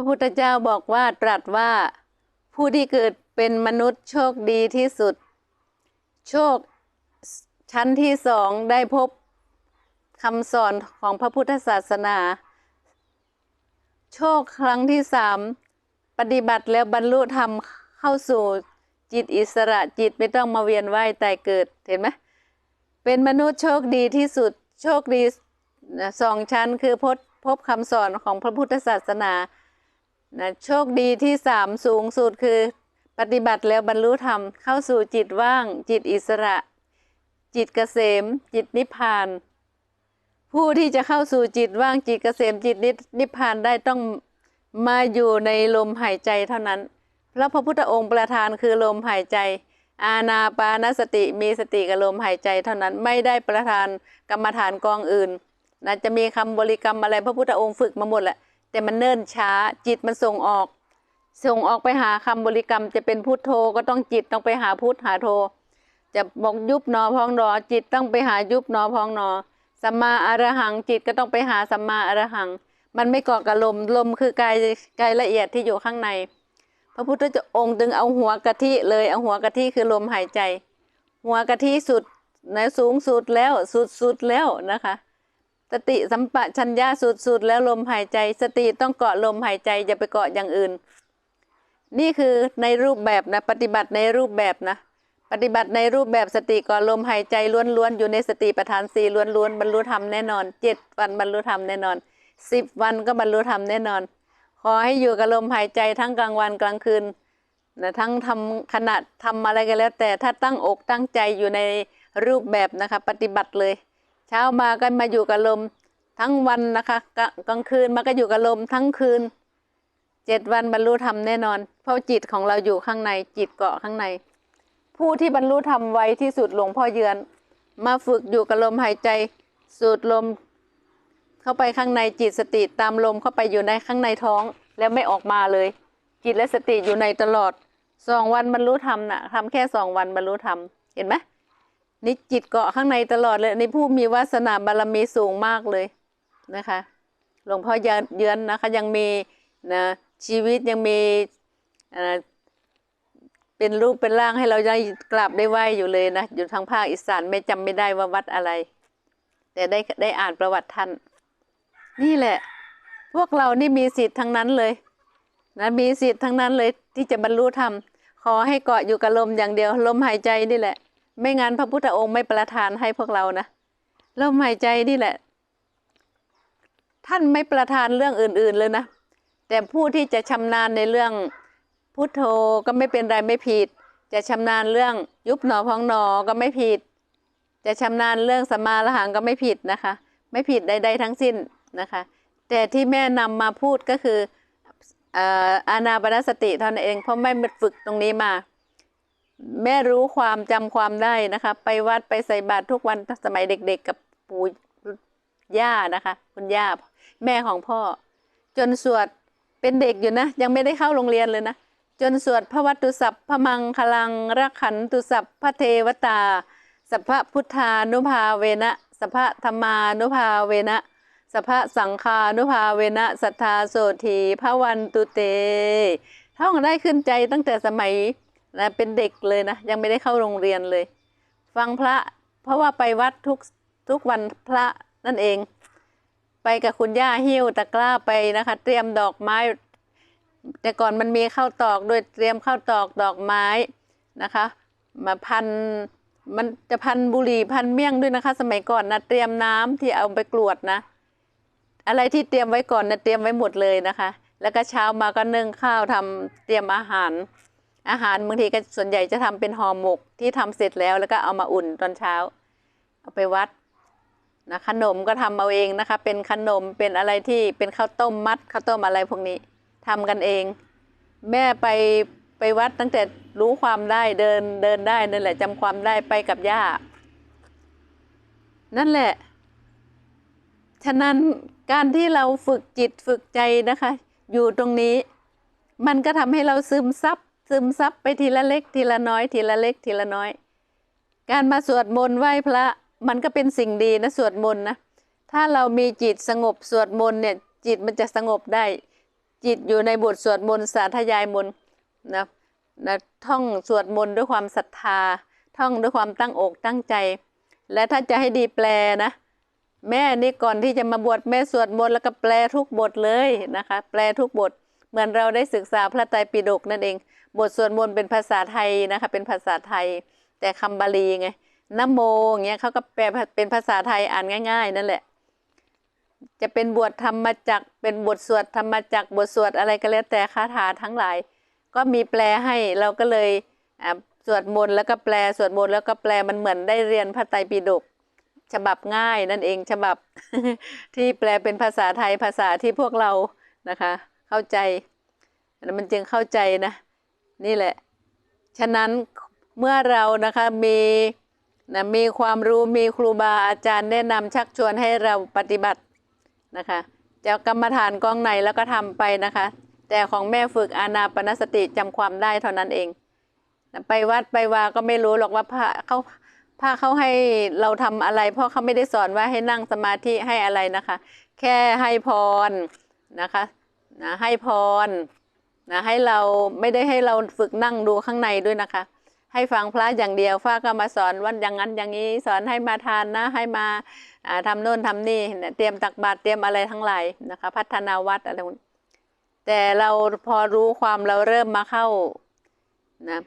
ระพุทธเจ้าบอกว่าตรัสว่า ผู้ที่เกิดเป็นมนุษย์โชคดีที่สุด โชคชั้นที่สองได้พบคำสอนของพระพุทธศาสนา โชคครั้งที่สามปฏิบัติแล้วบรรลุธรรมเข้าสู่จิตอิสระจิตไม่ต้องมาเวียนว่ายตายเกิดเห็นไหมเป็นมนุษย์โชคดีที่สุดโชคดีสองชั้นคือพบพบคำสอนของพระพุทธศาสนา นะโชคดีที่สามสูงสุดคือ ปฏิบัติแล้วบรรลุธรรมเข้าสู่จิตว่าง จิตอิสระ จิตเกษม จิตนิพพาน ผู้ที่จะเข้าสู่จิตว่างจิตเกษมจิตนิพพานได้ต้องมาอยู่ในลมหายใจเท่านั้นเพราะพระพุทธองค์ประทานคือลมหายใจ อาณาปานสติมีสติกับลมหายใจเท่านั้นไม่ได้ประทานกรรมฐานกองอื่นนะจะมีคำบริกรรมอะไรพระพุทธองค์ฝึกมาหมดแหละ แต่มันเนิ่นช้า จิตมันส่งออก ส่งออกไปหาคำบริกรรม จะเป็นพุทโธก็ต้องจิตต้องไปหาพุทหาโธ จะบอกยุบหนอพองหนอจิตต้องไปหายุบหนอพองหนอสัมมาอรหังจิตก็ต้องไปหาสัมมาอรหัง มันไม่เกาะกับลมลมคือกายกายละเอียดที่อยู่ข้างใน พระพุทธเจ้าองค์จึงเอาหัวกะทิเลยเอาหัวกะทิคือลมหายใจ หัวกะทิสุดนะสูงสุดแล้วสุดสุดแล้วนะคะ สติสัมปชัญญะสุดสุดแล้วลมหายใจ สติต้องเกาะลมหายใจอย่าไปเกาะอย่างอื่น นี่คือในรูปแบบนะ ปฏิบัติในรูปแบบนะ ปฏิบัติในรูปแบบสติก่อนลมหายใจล้วนๆอยู่ในสติปัฏฐานสี่ล้วนๆบรรลุธรรมแน่นอนเจ็ดวันบรรลุธรรมแน่นอนสิบวันก็บรรลุธรรมแน่นอน ขอให้อยู่กับลมหายใจทั้งกลางวันกลางคืนนะทั้งทำขณะทำอะไรก็แล้วแต่ถ้าตั้งอกตั้งใจอยู่ในรูปแบบนะคะ ปฏิบัติเลย เช้ามาก็มาอยู่กับลมทั้งวันนะคะกลางคืนมาก็อยู่กับลมทั้งคืนเจ็ดวันบรรลุธรรมแน่นอน เพราะจิตของเราอยู่ข้างในจิตเกาะข้างใน ผู้ที่บรรลุธรรมไวที่สุดหลวงพ่อเยือน มาฝึกอยู่กับลมหายใจ สูดลม เข้าไปข้างในจิตสติตามลมเข้าไปอยู่ในข้างในท้องแล้วไม่ออกมาเลย จิตและสติอยู่ในตลอดสองวันบรรลุธรรมนะ่ะทำแค่สองวันบรรลุธรรมเห็นไหม นี่จิตเกาะข้างในตลอดเลยนี่ผู้มีวาสนาบารมีสูงมากเลยนะคะ หลวงพ่อเยือนนะคะยังมีนะชีวิตยังมีเป็นรูปเป็นร่างให้เราได้กราบได้ไหวอยู่เลยนะอยู่ทางภาคอีสานไม่จำไม่ได้ว่าวัดอะไร แต่ได้ได้อ่านประวัติท่าน นี่แหละ พวกเรานี่มีสิทธิ์ทั้งนั้นเลยนะมีสิทธิ์ทั้งนั้นเลยที่จะบรรลุธรรมขอให้เกาะอยู่กับลมอย่างเดียวลมหายใจนี่แหละ ไม่งั้นพระพุทธองค์ไม่ประทานให้พวกเรานะลมหายใจนี่แหละ ท่านไม่ประทานเรื่องอื่น ๆเลยนะแต่ผู้ที่จะชำนาญในเรื่องพุทโธก็ไม่เป็นไรไม่ผิด จะชำนาญเรื่องยุบหนอพองหนอก็ไม่ผิด จะชำนาญเรื่องสมาละหังก็ไม่ผิดนะคะ ไม่ผิดใดๆทั้งสิ้นนะคะ แต่ที่แม่นำมาพูดก็คืออานาปนสติเท่านั้นเองเพราะไม่ฝึกตรงนี้มา แม่รู้ความจำความได้นะคะ ไปวัดไปใส่บาตรทุกวันสมัยเด็กๆกับปู่ย่านะคะ คุณย่าแม่ของพ่อ จนสวดเป็นเด็กอยู่นะ ยังไม่ได้เข้าโรงเรียนเลยนะ จนสวดพระวัตุสัพพมังคลังรักขันตุสัพพระเทวตา สัพพพุทธานุภาเวนะสัพพธรรมานุภาเวนะสัพพสังคานุภาเวนะสัทธาโสธีพระวันตุเตท่องได้ขึ้นใจตั้งแต่สมัย นะเป็นเด็กเลยนะ ยังไม่ได้เข้าโรงเรียนเลย ฟังพระ เพราะว่าไปวัดทุกทุกวันพระนั่นเอง ไปกับคุณย่าหิ้วตะกร้าไปนะคะ เตรียมดอกไม้ แต่ก่อนมันมีข้าวตอกด้วยเตรียมข้าวตอกดอกไม้นะคะ มาพันมันจะพันบุหรี่พันเมี่ยงด้วยนะคะ สมัยก่อนนะเตรียมน้ำที่เอาไปกรวดนะ อะไรที่เตรียมไว้ก่อนนะเตรียมไว้หมดเลยนะคะ แล้วก็เช้ามาก็นึ่งข้าวทำเตรียมอาหาร อาหารบางทีก็ส่วนใหญ่จะทำเป็นห่อหมกที่ทำเสร็จแล้วแล้วก็เอามาอุ่นตอนเช้า เอาไปวัดนะขนมก็ทำเอาเองนะคะ เป็นขนมเป็นอะไรที่เป็นข้าวต้มมัดข้าวต้มอะไรพวกนี้ทำกันเอง แม่ไปไปวัดตั้งแต่รู้ความได้เดินเดินได้นั่นแหละจำความได้ไปกับย่า นั่นแหละ ฉะนั้นการที่เราฝึกจิตฝึกใจนะคะ อยู่ตรงนี้ มันก็ทำให้เราซึมซับ ซึมซับไปทีละเล็กทีละน้อยทีละเล็กทีละน้อย การมาสวดมนต์ไหว้พระมันก็เป็นสิ่งดีนะสวดมนต์นะถ้าเรามีจิตสงบสวดมนต์เนี่ยจิตมันจะสงบได้ จิตอยู่ในบทสวดมนต์สาธยายมนต์นะนะท่องสวดมนต์ด้วยความศรัทธา ท่องด้วยความตั้งอกตั้งใจ และถ้าจะให้ดีแปลนะ แม่นี่ก่อนที่จะมาบวชแม่สวดมนต์แล้วก็แปลทุกบทเลยนะคะ แปลทุกบท เหมือนเราได้ศึกษาพระไตรปิฎกนั่นเอง บทสวดมนต์เป็นภาษาไทยนะคะ เป็นภาษาไทย แต่คำบาลีไงนโมอย่างเงี้ยเขาก็แปลเป็นภาษาไทยอ่านง่าย ๆ นั่นแหละ จะเป็นบทธรรมจักเป็นบทสวดธรรมจักบทสวดอะไรก็แล้วแต่คาถาทั้งหลาย ก็มีแปลให้เราก็เลยสวดมนต์แล้วก็แปลสวดมนต์แล้วก็แปลมันเหมือนได้เรียนพระไตรปิฎกฉบับง่ายนั่นเองฉบับที่แปลเป็นภาษาไทยภาษาที่พวกเรานะคะ เข้าใจ มันจึงเข้าใจนะ นี่แหละ ฉะนั้นเมื่อเรานะคะมีนะมีความรู้มีครูบาอาจารย์แนะนำชักชวนให้เราปฏิบัตินะคะจะกรรมฐานกองไหนแล้วก็ทำไปนะคะ แต่ของแม่ฝึกอานาปนสติจำความได้เท่านั้นเองนะไปวัดไปวาก็ไม่รู้หรอกว่าพระเขาพระเขาให้เราทำอะไร เพราะเขาไม่ได้สอนว่าให้นั่งสมาธิให้อะไรนะคะ แค่ให้พรนะคะ นะให้พรนะให้เราไม่ได้ให้เราฝึกนั่งดูข้างในด้วยนะคะ ให้ฟังพระอย่างเดียวฟ้าก็มาสอนวันอย่างนั้นอย่างนี้สอนให้มาทานนะให้มาทำโน่นทำนี่เตรียมตักบาตรเตรียมอะไรทั้งหลายนะคะ พัฒนาวัดอะไรแต่เราพอรู้ความเราเริ่มมาเข้านะ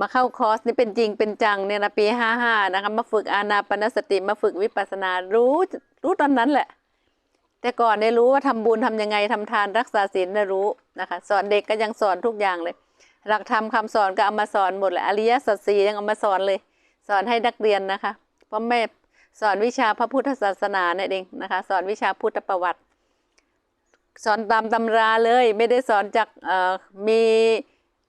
มาเข้าคอร์สนี่เป็นจริงเป็นจังเนี่ยนะปีห้าห้านะคะมาฝึกอานาปนสติมาฝึกวิปัสสนารู้รู้ตอนนั้นแหละ แต่ก่อนได้รู้ว่าทำบุญทำยังไงทำทานรักษาศีลได้รู้นะคะ สอนเด็กก็ยังสอนทุกอย่างเลย หลักธรรมคำสอนก็เอามาสอนหมดเลยอริยสัจสี่ยังเอามาสอนเลย สอนให้นักเรียนนะคะพราะแม่สอนวิชาพระพุทธศาสนาเนี่ยเองนะคะ สอนวิชาพุทธประวัติ สอนตามตำราเลยไม่ได้สอนจากเอ่อมี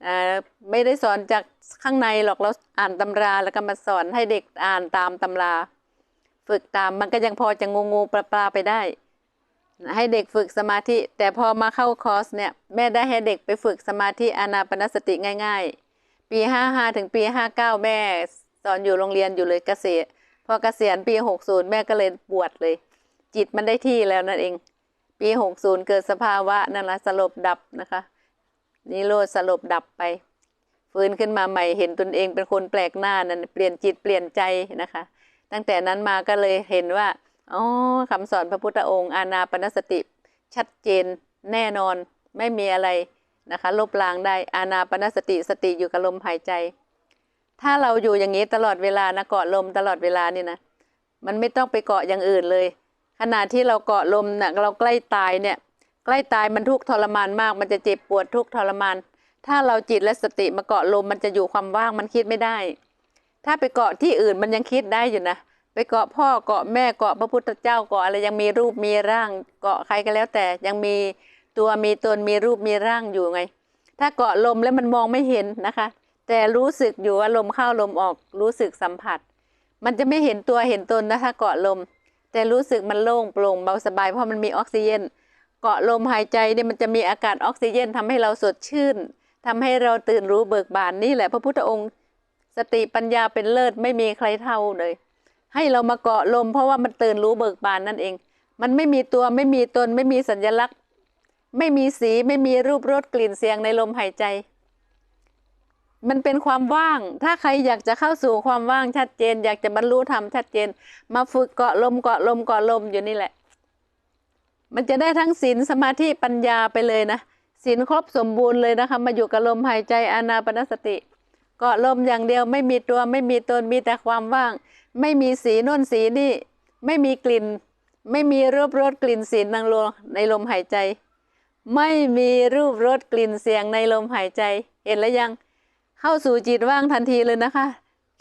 อ่อไม่ได้สอนจากข้างในหรอกเราอ่านตำราแล้วก็มาสอนให้เด็กอ่านตามตำรา ฝึกตามมันก็ยังพอจะงูงูปลาปลาไปได้ ให้เด็กฝึกสมาธิ แต่พอมาเข้าคอร์สเนี่ยแม่ได้ให้เด็กไปฝึกสมาธิอานาปนสติง่าย ๆ ปีห้าห้าถึงปีห้าเก้าแม่สอนอยู่โรงเรียนอยู่เลยเกษียณพอเกษียณปีหกศูนย์แม่ก็เลยบวชเลย จิตมันได้ที่แล้วนั่นเอง ปีหกศูนย์เกิดสภาวะนั่นละสลบดับนะคะนิโรธสลบดับไป ฟื้นขึ้นมาใหม่เห็นตนเองเป็นคนแปลกหน้านั่นเปลี่ยนจิตเปลี่ยนใจนะคะ ตั้งแต่นั้นมาก็เลยเห็นว่า อ๋อคำสอนพระพุทธองค์ อานาปนสติ ชัดเจนแน่นอนไม่มีอะไรนะคะ ลบล้างได้อานาปนสติสติอยู่กับลมหายใจ ถ้าเราอยู่อย่างนี้ตลอดเวลานะเกาะลมตลอดเวลานี่นะมันไม่ต้องไปเกาะอย่างอื่นเลย ขณะที่เราเกาะลมนะ่ะเราใกล้ตายเนี่ย ใกล้ตายมันทุกข์ทรมานมาก มันจะเจ็บปวดทุกข์ทรมาน ถ้าเราจิตและสติมาเกาะลมมันจะอยู่ความว่างมันคิดไม่ได้ ถ้าไปเกาะที่อื่นมันยังคิดได้อยู่นะ ไปเกาะพ่อเกาะแม่เกาะพระพุทธเจ้าเกาะอะไรยังมีรูปมีร่าง เกาะใครก็แล้วแต่ยังมีตัวมีตนมีรูปมีร่างอยู่ไง ถ้าเกาะลมแล้วมันมองไม่เห็นนะคะ แต่รู้สึกอยู่ว่าลมเข้าลมออกรู้สึกสัมผัส มันจะไม่เห็นตัวเห็นตนนะถ้าเกาะลม แต่รู้สึกมันโล่งโปร่งเบาสบายเพราะมันมีออกซิเจนเกาะลมหายใจเนี่ยมันจะมีอากาศออกซิเจนทำให้เราสดชื่นทำให้เราตื่นรู้เบิกบานนี่แหละ พระพุทธองค์ สติปัญญาเป็นเลิศไม่มีใครเท่าเลย ให้เรามาเกาะลม เพราะว่ามันตื่นรู้เบิกบานนั่นเอง มันไม่มีตัวไม่มีตน ไม่มีสัญลักษณ์ ไม่มีสีไม่มีรูปรสกลิ่นเสียงในลมหายใจ มันเป็นความว่าง ถ้าใครอยากจะเข้าสู่ความว่างชัดเจน อยากจะบรรลุธรรมชัดเจน มาฝึกเกาะลมเกาะลมเกาะลมอยู่นี่แหละ มันจะได้ทั้งศีลสมาธิปัญญาไปเลยนะศีลครบสมบูรณ์เลยนะคะมาอยู่กับลมหายใจอานาปนสติ เกาะลมอย่างเดียวไม่มีตัวไม่มีตนมีแต่ความว่าง ไม่มีสีน่นสีนี่ ไม่มีกลิ่น ไม่มีรูปรสกลิ่นสีนางลในลมหายใจ ไม่มีรูปรสกลิ่นเสียงในลมหายใจ เห็นแล้วยังเข้าสู่จิตว่างทันทีเลยนะคะ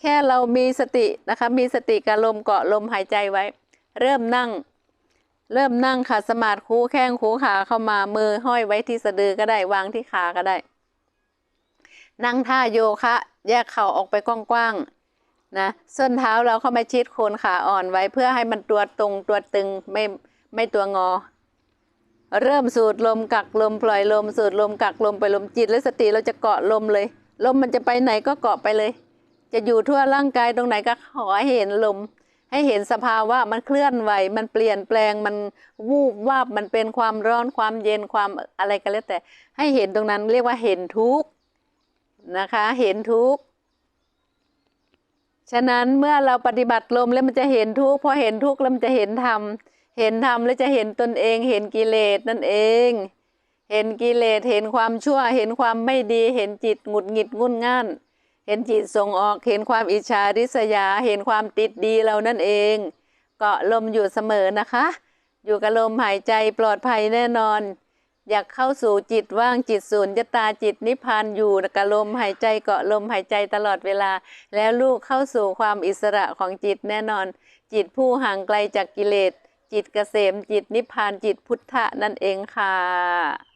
แค่เรามีสตินะคะมีสติกับลมเกาะลมหายใจไว้ เริ่มนั่ง เริ่มนั่งขัดสมาธิคูแข้งคูขาเข้ามามือห้อยไว้ที่สะดือก็ได้วางที่ขาก็ได้ นั่งท่าโยคะ แยกเข่าออกไปกว้างๆ นะส้นเท้าเราเข้ามาชิดโคนขาอ่อนไว้เพื่อให้มันตัวตรงตัวตึงไม่ไม่ตัวงอ เริ่มสูดลมกักลมปล่อยลมสูดลมกักลมปล่อยลมจิตและสติเราจะเกาะลมเลย ลมมันจะไปไหนก็เกาะไปเลย จะอยู่ทั่วร่างกายตรงไหนก็ขอให้เห็นลม ให้เห็นสภาวะมันเคลื่อนไหวมันเปลี่ยนแปลงมันวูบวาบมันเป็นความร้อนความเย็นความอะไรก็แล้วแต่ ให้เห็นตรงนั้นเรียกว่าเห็นทุกนะคะ เห็นทุกข์ ฉะนั้นเมื่อเราปฏิบัติลมแล้วมันจะเห็นทุกข์พอเห็นทุกข์แล้วมันจะเห็นธรรมเห็นธรรมแล้วจะเห็นตนเอง เห็นกิเลสนั่นเอง เห็นกิเลสเห็นความชั่ว เห็นความไม่ดี เห็นจิตหงุดหงิดงุนง่าน เห็นจิตส่งออก เห็นความอิจฉาริษยา เห็นความติดดีเรานั่นเอง เกาะลมอยู่เสมอนะคะ อยู่กับลมหายใจปลอดภัยแน่นอน อยากเข้าสู่จิตว่างจิตศูนย์ตาจิตนิพพานอยู่กับลมหายใจเกาะลมหายใจตลอดเวลา แล้วลูกเข้าสู่ความอิสระของจิตแน่นอน จิตผู้ห่างไกลจากกิเลส จิตเกษมจิตนิพพานจิตพุทธะนั่นเองค่ะ